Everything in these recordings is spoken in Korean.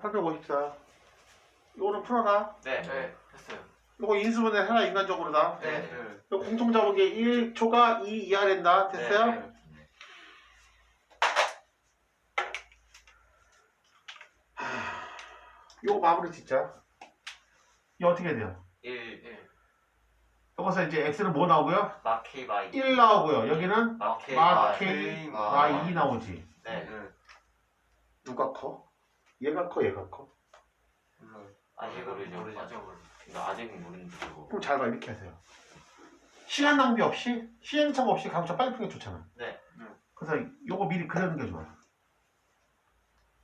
854. 요거는 풀어라. 네. 네, 했어요. 요거 인수분해 해라 인간적으로 다. 네. 네. 요 공통 잡은 게 1초가 2 이하 된다. 됐어요? 네. 요거 마무리 짓자. 이거 어떻게 돼요? 1 1. 여기서 이제 x는 뭐 나오고요? 마케 바이 1 나오고요. 여기는 마케 마케 바이 마2 나오지. 네. 누가 커? 얘가 커, 얘가 커. 아직 모르죠. 모르죠. 아직 모르죠. 이거 아직 모르는데 그거. 그럼 잘 봐, 이렇게 하세요. 시간 낭비 없이, 시행착오 없이 강좌 빨리 푸는 게 좋잖아. 네. 그래서 요거 미리 그려는 게 좋아.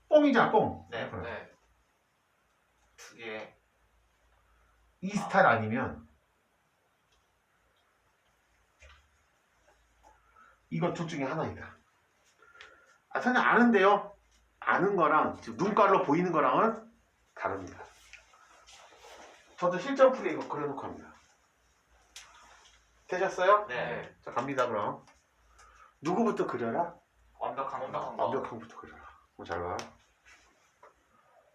뽕이잖아, 뽕. 네. 네. 두 개. 이 스타일 아니면 이거 둘 중에 하나이다. 아, 선생님 아는데요. 아는 거랑 지금 눈깔로 보이는 거랑은 다릅니다. 저도 실전 풀이 이거 그려놓고 합니다. 되셨어요? 네. 자 갑니다 그럼. 누구부터 그려라? 완벽한 거. 완벽한 거. 완벽한부터 그려라. 어, 잘 봐.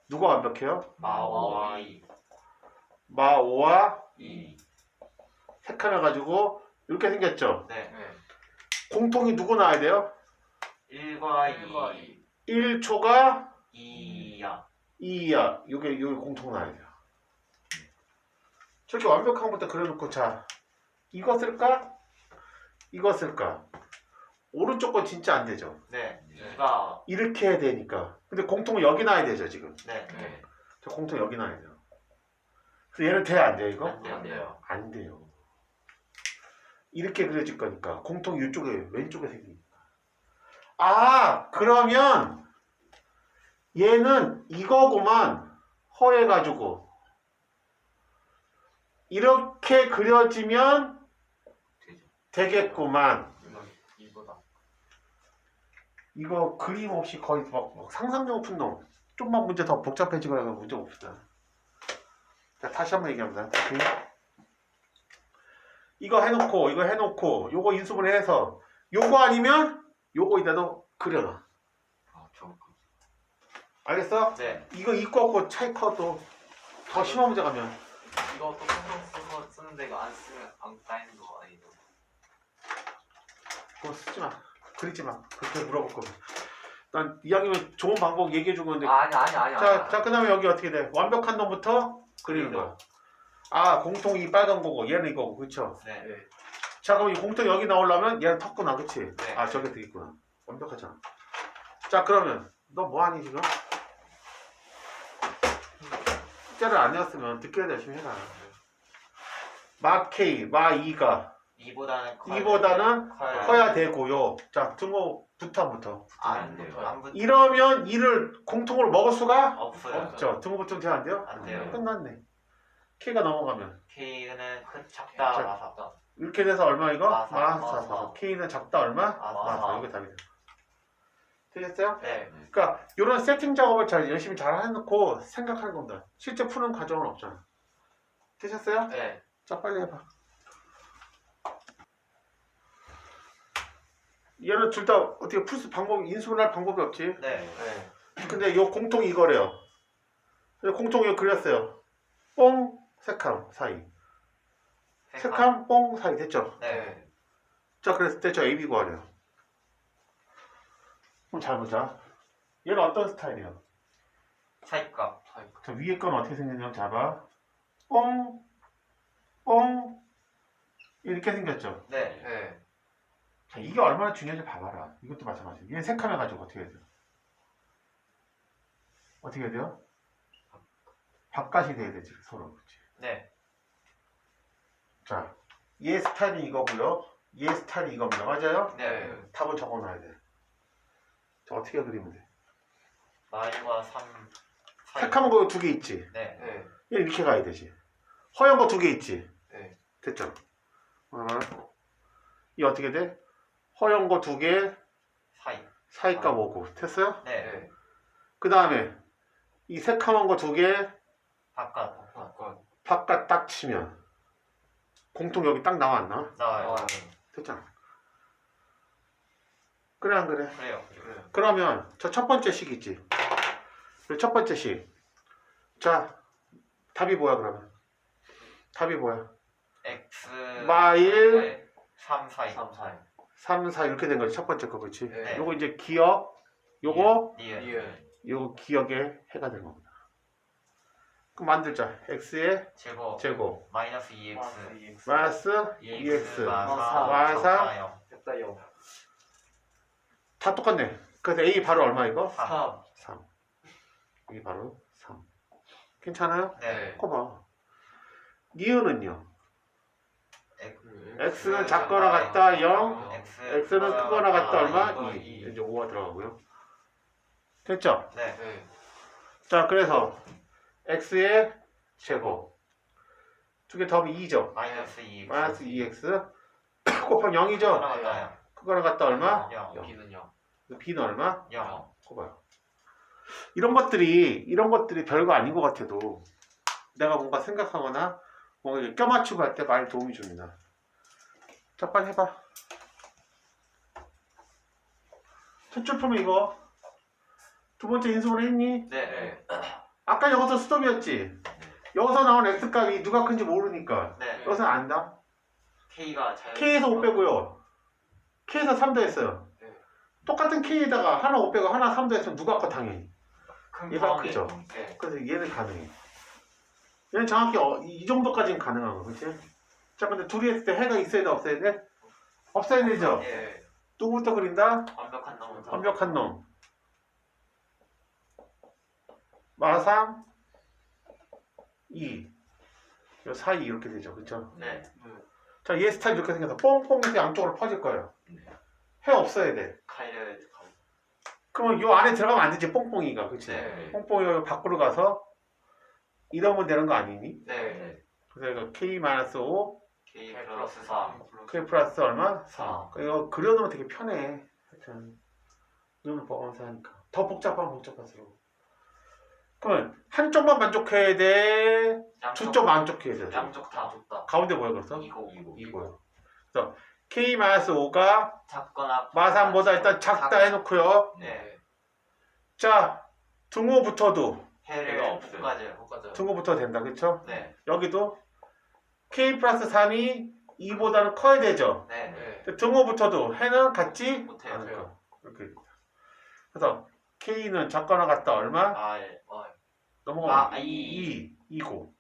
누가 완벽해요? 마오와이 마오와 이. 색 하나 가지고 이렇게 생겼죠. 네. 네. 공통이 누구 나와야 돼요? 1과 1과 2. 1초가 2야. 2야. 요게 요게 공통 나와야 돼요. 저렇게 완벽한 것부터 그려놓고 자 이거 쓸까? 이거 쓸까? 오른쪽 건 진짜 안 되죠. 네. 네. 2가 이렇게 해야 되니까. 근데 공통은 여기 나야 되죠 지금. 네. 네. 저 공통 여기 나야 돼요. 그래서 얘는 돼야 안 돼요 이거? 안 돼요. 안 돼요. 안 돼요. 이렇게 그려질 거니까 공통 이쪽에 왼쪽에 생기니까. 아 그러면 얘는 이거구만 허해가지고 이렇게 그려지면. 되겠구만. 이거 그림 없이 거의 막, 막 상상력 푼놈 좀만 문제 더 복잡해지거나 그러면 문제 없습니다. 자 다시 한번 얘기합니다. 이거 해놓고 이거 해놓고 요거 인수분해 해서 요거 아니면 요거 이다도 그려놔. 아, 저 알겠어? 네. 이거 있고 없고 차이 커도 더 심한 문제 가면 이거 또 신경 써서 쓰는데 이거 안 쓰면 안 따이는 거 아니죠? 그거 쓰지 마. 그리지 마. 그렇게 물어볼 거면. 난 이왕이면 좋은 방법 얘기해 준 건데 아니 아니 아니. 자, 자, 그 다음에 여기 어떻게 돼? 완벽한 놈부터 그리는 거야. 아, 공통이 빨간 거고, 얘는 이거고, 그쵸? 네. 네. 자, 그럼 이 공통 여기 나오려면 얘는 텄구나, 그치? 네. 아, 저게 돼 있구나. 완벽하잖아. 자, 그러면, 너 뭐 하니, 지금? 숙제를 안 해왔으면 듣기 열심히 해라. 마 K, 마 2가 2보다는 커. 2보다는 커야, 커야 되고요. 자, 등호부터부터. 안 돼요. 안 붙. 이러면 2를 공통으로 먹을 수가 없어요. 없죠. 등호부터는 돼안 돼요? 안 돼요. 끝났네. K가 넘어가면. K는 큰 작다 자, 마사. 이렇게 돼서 얼마 이거? 마사, 마사. 마사. K는 작다 얼마? 마 사. 마 사. 이게 답이다. 되겠어요? 네. 그러니까 이런 세팅 작업을 잘 열심히 잘 해놓고 생각하는 겁니다. 실제 푸는 과정은 없잖아. 되셨어요? 네. 자 빨리 해봐. 얘는 둘 다 어떻게 풀 수 방법이 인수분할 방법이 없지. 네. 네. 근데 요 공통이 이거래요. 그래서 공통이 그렸어요. 뽕 색함 사이. 색함 뽕 사이 됐죠? 네. 자 그랬을 때저 AB 구하래요. 그럼 잘 보자. 얘는 어떤 스타일이에요? 차이값. 저 위에 건 어떻게 생겼냐면 잡아. 뽕, 뽕 이렇게 생겼죠. 네. 네. 자 이게 얼마나 중요한지 봐봐라. 이것도 마찬가지. 얘 색함해 가지고 어떻게 해야 돼요? 어떻게 해야 돼요? 바깥이 돼야 되지 서로. 그치? 네. 자, 얘 스타일이 이거고요. 얘 스타일이 이겁니다. 맞아요? 네. 답을 적어놔야 돼. 자 어떻게 그리면 돼? 마이와 3. 색함은 거두 개 있지. 네. 네. 얘 이렇게 가야 되지. 허연 거 두 개 있지. 네. 됐죠? 어. 이 어떻게 돼? 허연 거 두 개, 사이. 사이가 뭐고. 됐어요? 네. 네. 그 다음에 이 새카만 거 두 개, 바깥. 바꿔. 바깥 딱 치면 공통 여기 딱 나왔나? 나와요. 아, 됐잖아. 그래 안 그래? 그래요. 그래. 그러면 저 첫 번째 식 있지. 첫 번째 식. 자, 답이 뭐야 그러면? 답이 뭐야? X 마일 네. 3, 4, 2 3, 4. 3, 4 이렇게 된 거지 첫 번째 거 그렇지? 네. 요거 이제 기억, 요거 니은 리을. 요 기억에 해가 된 겁니다. 그럼 만들자. x의 제곱 제곱 마이너스 2x 마이너스 2x 2x 마사 마사 0 됐다, 0. 다 똑같네. 그래서 a 바로 얼마 이거? 3 3. 3. 이게 바로 3. 괜찮아요? 네거 봐. 니은은요? x는 네. 작거나 같다 0, X x는 크거나 같다 얼마? 어, 2. 이. 이제 5가 들어가고요. 됐죠? 네 네. 자, 그래서 x의 제곱 두 개 더하면 2죠. 마이너스 2x 마이너스 2x 곱하기 0이죠. 그거랑 같다 얼마? 0 영. B는 0. b는 얼마? 0 꼽아요. 이런 것들이 이런 것들이 별거 아닌 것 같아도 내가 뭔가 생각하거나 뭔가 이렇게 껴맞추고 할 때 많이 도움이 줍니다. 자, 빨리 해봐. 첫줄 풀면 이거. 두 번째 인수분 했니? 네. 아까 여기서 스톱이었지. 여기서 나온 x 값이 누가 큰지 모르니까 네 여기서 안다. K가 잘. k에서 5 빼고요. K에서 3 더했어요. 네. 똑같은 k에다가 하나 5 빼고 하나 3 더했으면 누가 커 당연히. 큰 얘가. 크죠. 네. 그래서 얘는 가능해. 얘는 정확히 어, 이 정도까지는 가능한 거, 그렇지? 자, 근데 둘이 했을 때 해가 있어야 돼, 없어야 돼? 없어야 되죠. 네. 누구부터 그린다? 완벽한 다. 완벽한 놈. 마삼 2. 요 사이 이렇게 되죠, 그렇죠? 네 자, 얘 스타일 이렇게 생겨서 뽕뽕 해서 양쪽으로 퍼질 거예요. 해 없어야 돼. 카이를. 그러면 요 안에 들어가면 안 되지, 뽕뽕이가, 그렇지? 네. 뽕뽕이 요 밖으로 가서 이러면 되는 거 아니니? 네. 그래서 이거 K-5 K 플러스 3. K 플러스 얼마? 4. 이거 그려놓으면 되게 편해. 하여튼 눈을 보면서 하니까 더 복잡하면 복잡할수록. 그러면 한쪽만 만족해야 돼. 두쪽 만족해야 돼. 양쪽 다 줬다. 가운데 뭐야 그래서? 이거. 이거. 이거요. 그래서 K-5가 작거나. 마삼보다 일단 작다 해놓고요. 네. 자 등호부터도 해를 해가 없어요. 볶아줘요. 볶아줘요. 등호부터 된다, 그렇죠? 네. 여기도 K 플러스 3이 2보다는 커야 되죠. 네. 등호부터도 해는 같지 못해요. 않을 거. 이렇게 됩니다. 그래서 K는 작거나 같다 얼마? 넘어가 아, 2, 이. 2, 2고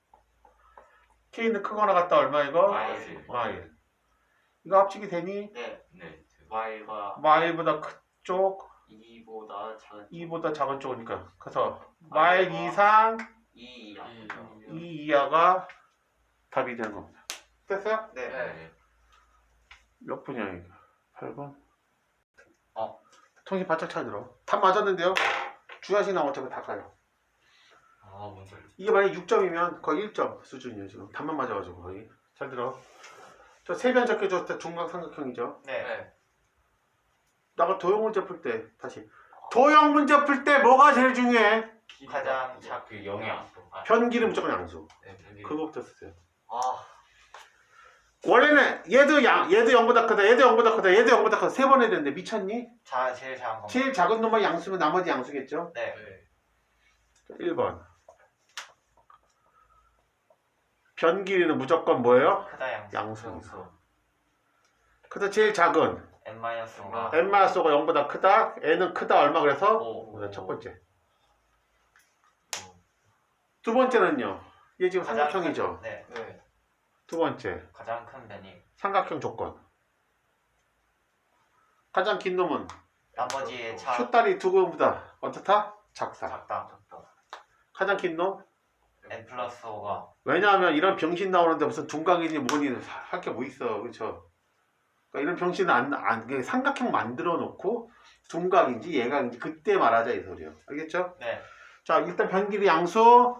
K는 크거나 같다 얼마 이거? Y Y 이거 합치기 되니? 네. 네. Y가 Y보다 큰쪽 2보다 작은 2보다 작은 쪽이니까 그래서 Y 이상 2 이하. 2 이하가 답이 되는 겁니다. 됐어요? 네 네. 몇 분이야 이거? 8번? 어. 통신 바짝 잘 들어. 답 맞았는데요? 주하식 나온 어차피 다 가요. 아, 뭔 소리. 이게 만약 6점이면 거의 1점 수준이에요 지금. 답만 맞아가지고 거의. 잘 들어. 저 세변 적혀줬을 때 중각 삼각형이죠. 네 네. 나가 도형 문제 풀 때 다시 도형 문제 풀 때 뭐가 제일 중요해? 가장 작- 그 0이야. 아, 변기는 무조건 양수. 네. 그거부터 쓰세요. 아, 원래는 얘도 양, 얘도 0보다 크다, 얘도 0보다 크다, 얘도 0보다 크다 세 번 해야 되는데 미쳤니? 자 제일 작은 거 제일 작은 놈만 양수면 나머지 양수겠죠? 네 네. 1번. 변 길이는 무조건 뭐예요? 크다 양수 양수. 양수. 그래서 제일 작은 n 마이너스 아. 5가 n-5가 0보다 크다, n은 크다 얼마 그래서? 오. 첫 번째. 두 번째는요. 얘 지금 가장 삼각형이죠. 큰, 네 네. 두 번째. 가장 큰 변이 삼각형 조건. 가장 긴 놈은 나머지의 차 슛다리 두 개보다 어떻다? 작다. 작다 가장 긴 놈? N 플러스 5가 왜냐하면 이런 병신 나오는데 무슨 둔각이니 뭐니 할 게 뭐 있어. 그렇죠? 그러니까 이런 병신은 안, 안 삼각형 만들어 놓고 둔각인지 예각인지 그때 말하자 이 소리요. 알겠죠? 네 자, 일단 변길이 양수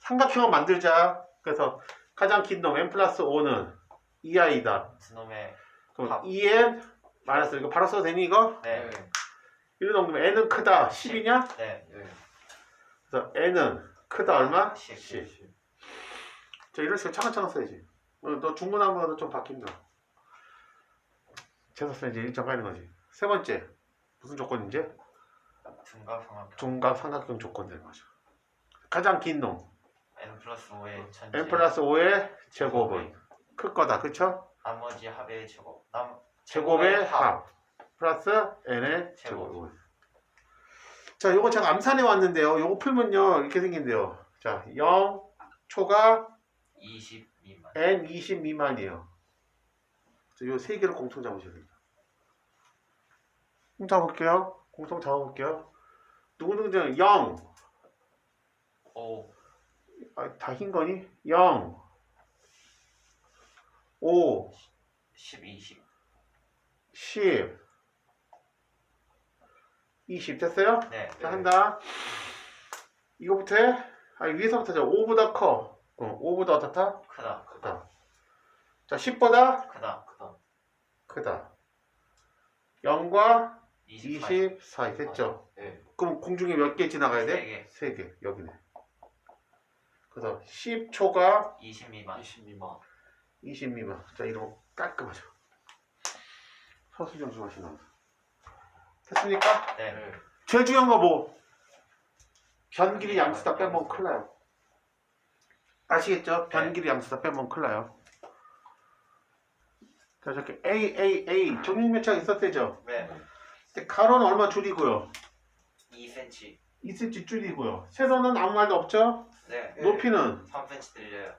삼각형을 만들자. 그래서 가장 긴 놈 n 플러스 5는 2i다. 그놈의 그럼 합. 2n 마이너스 이거 바로 써도 되니 이거? 네 이런 정도면 n은 크다 10이냐? 네 네. 그래서 n은 크다 얼마? 10. 10. 자 이런 식으로 차근차근 써야지. 어, 너 중고나무가 좀 바뀐다. 쓰면 이제 일정 가는 거지. 세 번째 무슨 조건인지? 둔각 삼각형 중각 삼각형 조건들 맞아. 가장 긴 놈. n 플러스 5의 전체 n 플러스 5의 제곱은 클 거다. 그쵸? 나머지 합의 제곱 남 제곱의 합 플러스 n의 제곱. 자, 요거 제가 암산해 왔는데요. 요거 풀면요 이렇게 생긴대요. 자, 0 초가 20 미만 n 20 미만이에요. 요 세 개를 공통 잡으셔야 됩니다. 공통 잡을게요. 공통 잡아볼게요. 누구누구는 0. 5 아, 다 흰 거니? 0. 5. 10 20 10. 20 됐어요? 네 자, 한다. 이거부터 해. 아, 위에서부터 자, 5보다 커. 어, 5보다 어떻다? 크다 크다. 자, 10보다 크다 크다 크다. 0과 20 20 사이 됐죠? 네. 그럼 공중에 몇 개 지나가야 돼? 세 3개. 여기네. 그래서 10초가 20 미만 20 미만 20 미만. 자, 이러면 깔끔하죠. 서술점 수하시 나와. 됐습니까? 네 네. 제일 중요한 거 뭐? 변 길이 양수 다 빼면 큰일 나요. 아시겠죠? 변 길이 양수 다 빼면 큰일 나요. 자, 이렇게 A, A, A 정육면체가 있었대죠? 네 근데 가로는 얼마 줄이고요? 2cm 2cm 줄이고요. 세로는 아무 말도 없죠? 네 높이는 3cm 늘려요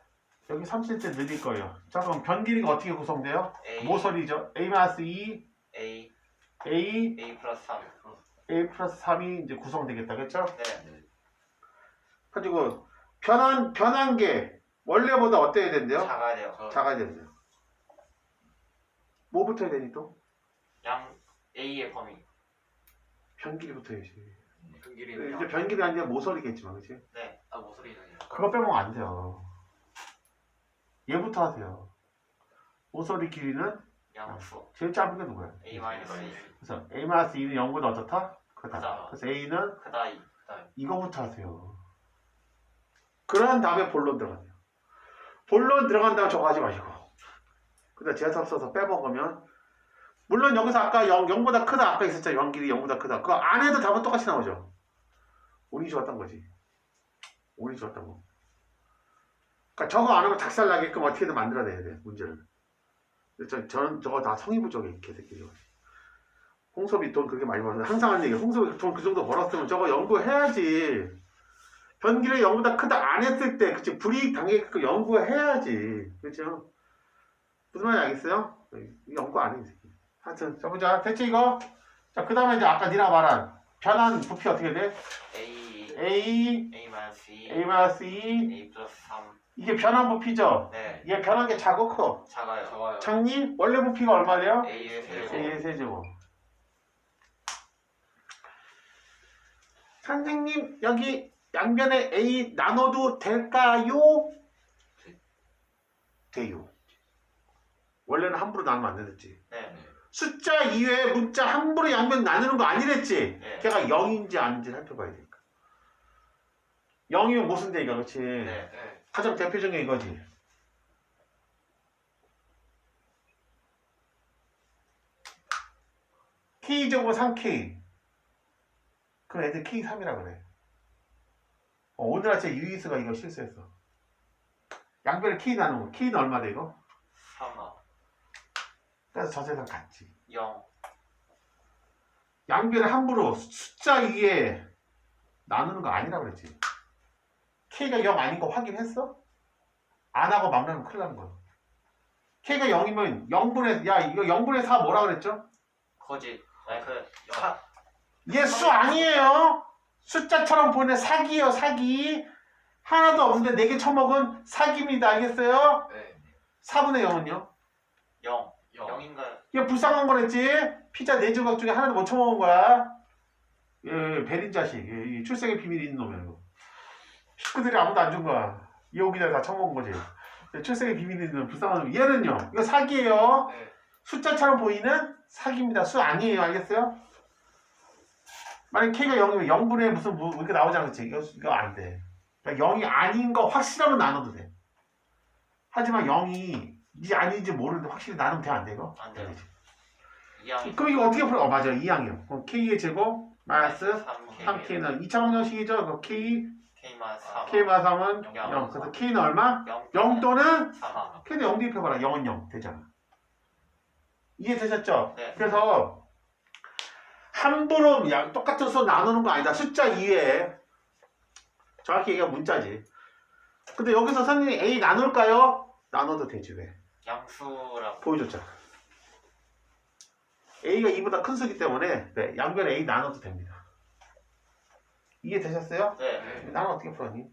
여기 3cm 늘릴 거예요. 자, 그럼 변 길이가 어떻게 구성돼요? A 모서리죠. A-2, A A, A 플러스 3 A 플러스 3이 이제 구성되겠다. 그렇죠? 네 가지고 변한 변한 게 원래보다 어때야 된대요? 작아야 돼요 작아야 된대요. 뭐 붙어야 되니 또? 양 A의 범위 변길이 붙어야지. 큰길이 이제 변길이 아니라 모서리겠지만, 그렇지? 네아 모서리는 그거 빼면 안 돼요. 얘부터 하세요. 모서리 길이는 양수 제일 짧은 게 누구야? A 마이너스 A 그래서 A-2는 0보다 어떻다? 크다. 크다. 그래서 A는 크다 2 이거부터 하세요. 그런 다음에 본론 들어가세요. 본론 들어간 다음에 저거 하지 마시고. 그다음 재수 없어서 빼먹으면 물론 여기서 아까 0, 0보다 크다 아까 있었죠. 0 길이 0보다 크다. 그 안에도 답은 똑같이 나오죠. 운이 좋았던 거지. 운이 좋았던 거. 그러니까 저거 안 하면 작살 나게끔 어떻게든 만들어내야 돼 문제를. 저는 저거 다 성의 부족해 개새끼들. 홍섭이 돈 그렇게 많이 벌었는데 항상 하는 얘기. 홍섭이 돈 그 정도 벌었으면 저거 연구해야지. 변기를 0보다 크다 안 했을 때 그치? 불이익 당하게끔 연구해야지. 그렇죠? 무슨 말인지 알겠어요? 연구 안 해 하여튼 자 보자. 대체 이거? 자그 다음에 이제 아까 니나 말한 변한 부피 어떻게 돼? A. A. A 마이너스 2 A 마이너스 2 A 플러스 3 이게 변한 부피죠? 네. 얘 변한 게 작고 커 작아요. 작아요. 작니? 원래 부피가 얼마 돼요? A의 세제곱. A의 세제곱. 선생님 여기 양변에 A 나눠도 될까요? 돼요. 원래는 함부로 나누면 안 되랬지. 네. 숫자 이외에 문자 함부로 양변 나누는 거 아니랬지? 네. 걔가 0인지 아닌지 살펴봐야 되니까. 0이면 무슨 대이가 그렇지 네. 네 가장 대표적인 게 이거지. K제곱은 3K 그럼 애들 K3이라 그래. 어, 오늘 아침에 유이스가 이거 실수했어. 양변에 K 나누는 거 K는 얼마 돼 이거? 3아. 그래서 저 세상 같지. 0 양변에 함부로 숫자 위에 나누는 거 아니라 그랬지. K가 0 아닌 거 확인했어? 안 하고 막 나면 큰일 나는 거야. K가 0이면 0분의, 야, 이거 0분의 4 뭐라 그랬죠? 거짓 아니 그 사, 얘 수 아니에요? 숫자처럼 보이는 사기예요, 사기. 하나도 없는데 4개 처먹은 사기입니다. 알겠어요? 네 4분의 0은요? 0 영. 0인가요? 이게 불쌍한 거랬지? 피자 4조각 중에 하나도 못 처먹은 거야. 예, 베린 자식. 예, 이 출생의 비밀이 있는 놈이야, 이거. 식구들이 아무도 안 준 거야. 여기다 다 처먹은 거지. 예, 출생의 비밀이 있는 불쌍한 놈. 얘는요, 이거 사기예요. 네. 숫자처럼 보이는 사기입니다. 수 아니에요. 알겠어요? 만약 K가 0이면 0분의 무슨 뭐 이렇게 나오잖아. 그치? 이거, 이거 안 돼. 그러니까 0이 아닌 거 확실하면 나눠도 돼. 하지만 0이 이제 아닌지 모르는데 확실히 나누면 돼, 안 돼, 이거? 안 돼요. 2항이 그럼 이거 어떻게 풀어? 어, 맞아. 2항이요. 그럼 K의 제곱 마이너스 3K 3K는 2차 방정식이죠. 그 K, K 마이너스 3 K 마이너스 3은 영. 0. 그래서 K는 얼마? 0 0 또는 3 K는 0 대입해봐라. 0은 0 되잖아. 이해되셨죠? 네. 그래서 함부로 야, 똑같은 수 나누는 거 아니다. 숫자 이외에 정확히 얘기하면 문자지. 근데 여기서 선생님이 A 나눌까요? 나눠도 되지 왜? 양수라고 보여줬잖아. A가 2보다 큰 수기 때문에 네, 양변에 A 나눠도 됩니다. 이해되셨어요? 네. 나는 어떻게 풀었니?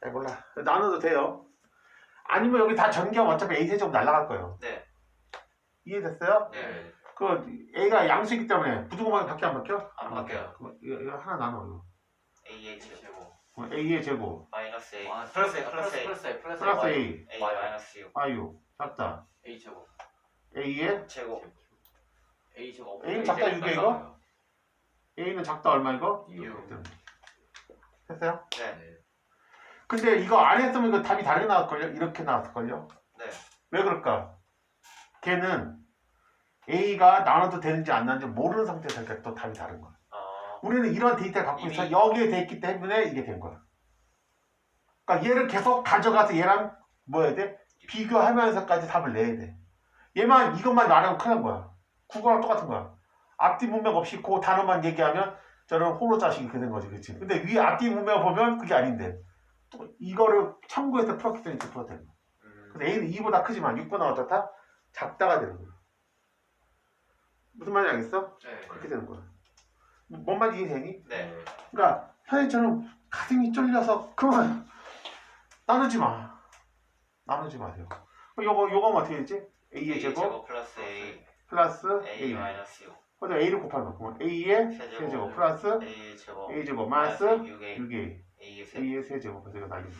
잘 몰라. 나눠도 돼요. 아니면 여기 다 전기하면 어차피 A 세제곱 날라갈 거예요. 네. 이해됐어요? 네. 그 A가 양수이기 때문에 부등호방이 밖에 안 바뀌어? 안 바뀌어요. 어, 이거, 하나 나눠 이거. AA 제곱 그럼 A의 제곱 마이너스 A 아, 와, 플러스 A 플러스 A 플러스 A 플러스 플러스 A A A 마이너스 U 아유 작다. A 제곱 A의 제곱 A 제곱 A 작다 6에 이거? A는 작다 얼마 이거? 6. 했어요? 네. 네. 근데 이거 안 했으면 이거 답이 다르게 나왔걸요? 이렇게 나왔을걸요? 네. 왜 그럴까? 걔는 A가 나눠도 되는지 안 나는지 모르는 상태에서 이렇게 또 답이 다른 거야. 어, 우리는 이런 데이터를 갖고 있어. 여기에 돼 있기 때문에 이게 된 거야. 그러니까 얘를 계속 가져가서 얘랑 뭐 해야 돼? 비교하면서까지 답을 내야 돼. 얘만 이것만 말하면 큰일 난 거야. 국어랑 똑같은 거야. 앞뒤 문맥 없이 그 단어만 얘기하면 저런 호로 자식이 그된 거지, 그렇지? 근데 위에 앞뒤 문맥 보면 그게 아닌데 또 이거를 참고해서 풀었기 때문에 이렇게 풀어야 되는 거야. 음, 그래서 A는 2보다 크지만 6보다 어떻다? 작다가 되는 거야. 무슨 말인지 알겠어? 네 그렇게 되는 거야. 뭔 말인지 이해되니? 네 그러니까 선생님처럼 가슴이 쫄려서 그러면 나누지 마. 나누지 마세요. 요거 요거는 어떻게 되지? A의 제곱 플러스 A 플러스 A. 마이너스 6 그래서 A를 곱하면 그러면 A의 세제곱. 세제곱 플러스 A 제곱 A 제곱 마이너스 6A 6A A의 세 A의 세제곱 그래서 이거 나뉘는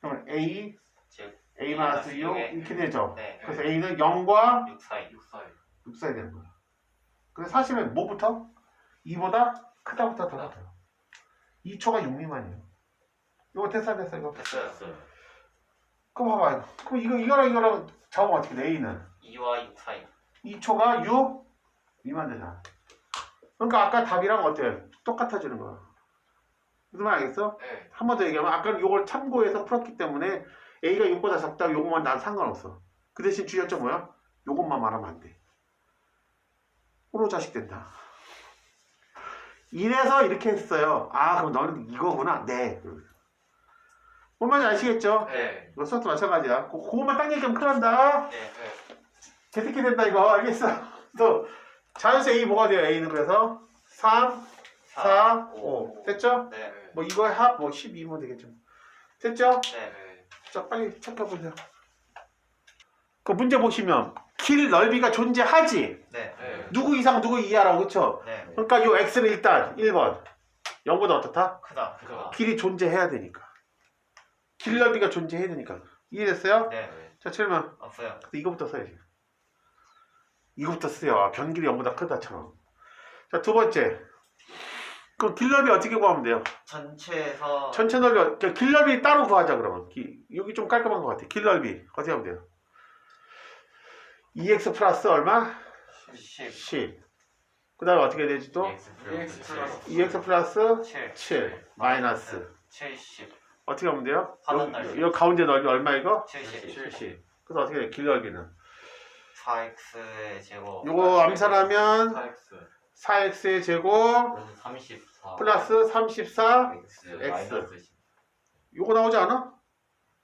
그러면 A 제곱 A 마이너스 6 육에. 이렇게 되죠. 네 그래서 A는 0과 6 사이 6 사이 6 사이 되는 거야. 그래서 사실은 뭐부터? 2보다 크다부터 더 같아요. 2초가 6 미만이에요. 이거 됐어 안 됐어 이거? 됐어요 그럼 봐봐요. 그럼 이거 이거랑 이거랑 작업 어떻게 돼? A는 2와 6 사이 2초가 6 미만 되잖아. 그러니까 아까 답이랑 어때? 똑같아지는 거야. 무슨 말 알겠어? 네 한 번 더 얘기하면 아까 이걸 참고해서 풀었기 때문에 A가 6보다 작다 요것만 난 상관없어. 그 대신 주의점 뭐야? 요것만 말하면 안 돼. 호로 자식 된다. 이래서 이렇게 했어요. 아 그럼 너는 이거구나. 네. 뭔 말인지 아시겠죠? 네 이거 수업도 마찬가지야. 그, 그것만 딱 얘기하면 큰일 난다. 네 개새끼 된다 이거. 알겠어? 또 자연수 A 뭐가 돼요? A는 그래서 3, 4, 5. 됐죠? 네뭐 이거 합뭐 12면 되겠죠. 됐죠? 네네자 빨리 체크해보세요. 그 문제 보시면 길 넓이가 존재하지. 네 네 누구 이상 누구 이하라고 그쵸? 네 그러니까 요 x는 일단 1번 0보다 어떻다? 크다 크다. 길이 존재해야 되니까. 길 넓이가 존재해야 되니까. 이해됐어요? 네자 칠면 없어요 근데 이거부터 써야지. 이거부터 쓰요. 아, 변길이 0보다 크다처럼. 자 두 번째. 그길 넓이 어떻게 구하면 돼요? 전체에서 전체 넓이 어- 그길 넓이 따로 구하자 그러면 기- 여기 좀 깔끔한 것 같아 길 넓이 어떻게 하면 돼요 2x 플러스 얼마? 10 10. 그 다음에 어떻게 되지 또? EX 플러스 2x 플러스 7 7 마이너스 70 어떻게 하면 돼요? 하단 요, 넓이. 요 가운데 넓이 얼마 이거? 70 70. 그래서 어떻게 돼요? 길 넓이는 4x의 제곱 요거 암산하면 4X 4x의 제곱 34 플러스 34 X X. 마이너스 10 요거 나오지 않아?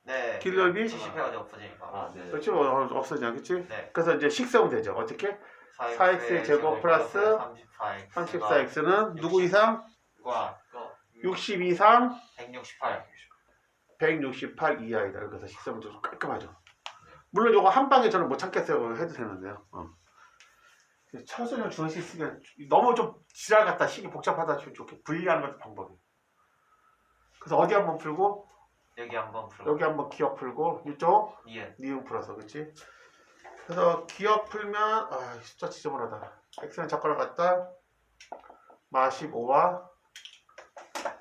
네 길 넓이? 70해가지고 없어지니까 아 네 그렇지 뭐 어, 없어지냐 그치? 네 그래서 이제 식세우면 되죠 어떻게? 4X 의 4x의 제곱 플러스 34x 34x는 누구 이상? 과60 이상 168 168 이하이다. 그래서 식사는 좀 깔끔하죠. 물론 이거 한 방에 저는 못 참겠어요. 해도 되는데요. 어. 철수는 주어수 있으면 너무 좀 지랄 같다. 식이 복잡하다. 좀 좋게 분리하는 것도 방법이에요. 그래서 어디 한번 풀고 여기 한번 풀고 여기 한번 기억 풀고 이쪽 니은 니은 풀어서 그렇지? 그래서 기억 풀면 아 숫자 지저분하다. x는 작거나 같다. 마 15와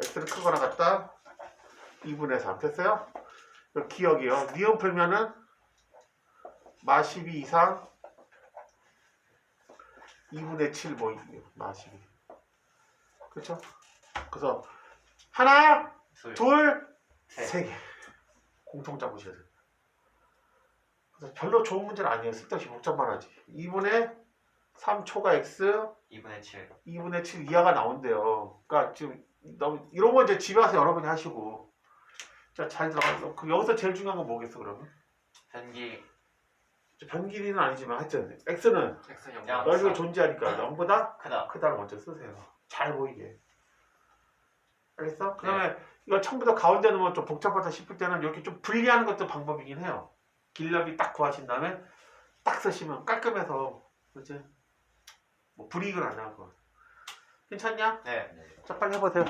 x는 크거나 같다. 2분의 3 됐어요? 그 기억이요. 니은 풀면은 마 12 이상 2분의 7 뭐, 마 12. 그렇죠? 그래서 하나, 둘, 둘, 셋. 세 개. 공통 잡으셔야 돼요. 그래서 별로 좋은 문제는 아니에요. 쓸데없이 복잡만 하지. 2분의 3초가 x, 2분의 7. 2분의 7 이하가 나온대요. 그러니까 지금 너무 이런 거 이제 집에 와서 여러분이 하시고 자 잘 들어갔어. 그 여기서 제일 중요한 건 뭐겠어 그러면? 변기 변 길이는 아니지만 하여튼 x는 X 영. 야. 넓이가 존재하니까 0보다 크다. 크다를 먼저 쓰세요. 잘 보이게. 알겠어? 그 다음에 이거 처음부터 가운데 놓으면 좀 복잡하다 싶을 때는 이렇게 좀 분리하는 것도 방법이긴 해요. 길럽이 딱 구하신 다음에 딱 쓰시면 깔끔해서 그지? 뭐 불이익은 안 나고 괜찮냐? 네. 자 빨리 해보세요.